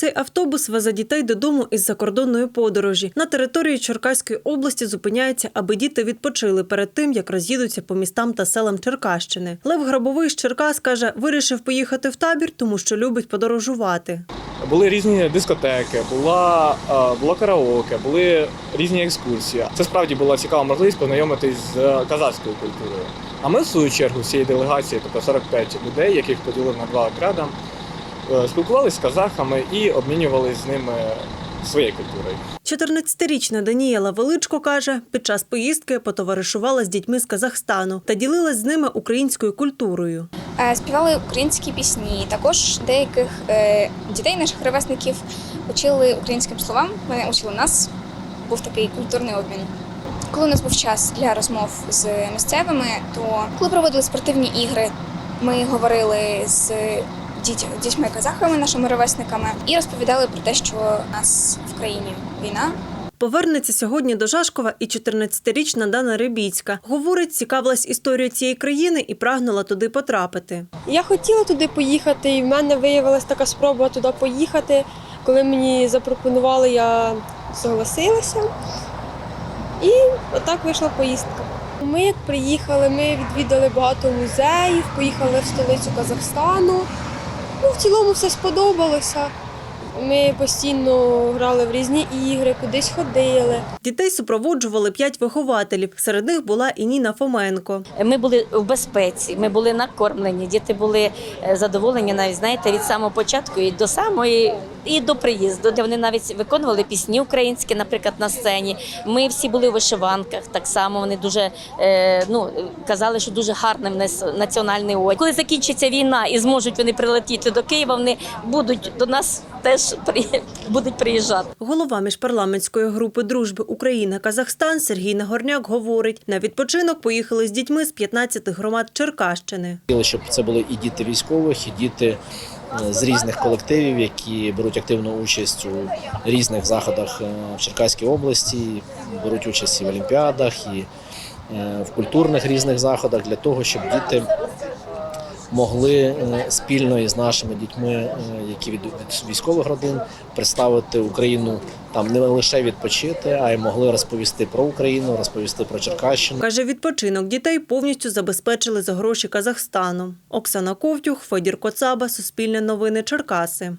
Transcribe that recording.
Цей автобус везе дітей додому із закордонної подорожі. На території Черкаської області зупиняється, аби діти відпочили перед тим, як роз'їдуться по містам та селам Черкащини. Лев Грабовий з Черкас каже, вирішив поїхати в табір, тому що любить подорожувати. Були різні дискотеки, була, е, було караоке, були різні екскурсії. Це справді була цікава можливість познайомитись з е, казахською культурою. А ми, в свою чергу, всієї делегації, тобто 45 людей, яких поділили на два отряди, спілкувалися з казахами і обмінювалися з ними своєю культурою. 14-річна Даніела Величко каже, під час поїздки потоваришувала з дітьми з Казахстану та ділилась з ними українською культурою. Е, Співали українські пісні. Також деяких е, дітей, наших ровесників, учили українським словам. Вони учили нас. Був такий культурний обмін. Коли у нас був час для розмов з місцевими, то коли проводили спортивні ігри, ми говорили з діть- дітьми-казахами, нашими ровесниками, і розповідали про те, що у нас в країні війна, Повернеться сьогодні до Жашкова і 14-річна Дана Рибіцька. Говорить, цікавилась історією цієї країни і прагнула туди потрапити. Я хотіла туди поїхати, і в мене виявилася така спроба туди поїхати. Коли мені запропонували, я согласилася. І отак вийшла поїздка. Ми як приїхали, ми відвідали багато музеїв, поїхали в столицю Казахстану. Ну, в цілому все сподобалося. Ми постійно грали в різні ігри, кудись ходили. Дітей супроводжували п'ять вихователів. Серед них була і Ніна Фоменко. Ми були в безпеці, ми були накормлені, діти були е, задоволені навіть знаєте від самого початку і до самої. І до приїзду, де вони навіть виконували пісні українські, наприклад, на сцені. Ми всі були у вишиванках. Так само вони дуже е, ну казали, що дуже гарний в нас національний одяг. Коли закінчиться війна і зможуть вони прилетіти до Києва, вони будуть до нас теж при, будуть приїжджати. Голова міжпарламентської групи дружби Україна-Казахстан Сергій Нагорняк говорить, на відпочинок поїхали з дітьми з 15 громад Черкащини. Хотіли, щоб це були і діти військових, і діти з різних колективів, які беруть активну участь у різних заходах е, в Черкаській області, беруть участь і в олімпіадах, і е, в культурних різних заходах для того, щоб діти могли е, спільно із нашими дітьми, е, які від від військових родин, представити Україну там не лише відпочити, а й могли розповісти про Україну, розповісти про Черкащину. Каже, відпочинок дітей повністю забезпечили за гроші Казахстану. Оксана Ковтюх, Федір Коцаба, Суспільне новини Черкаси.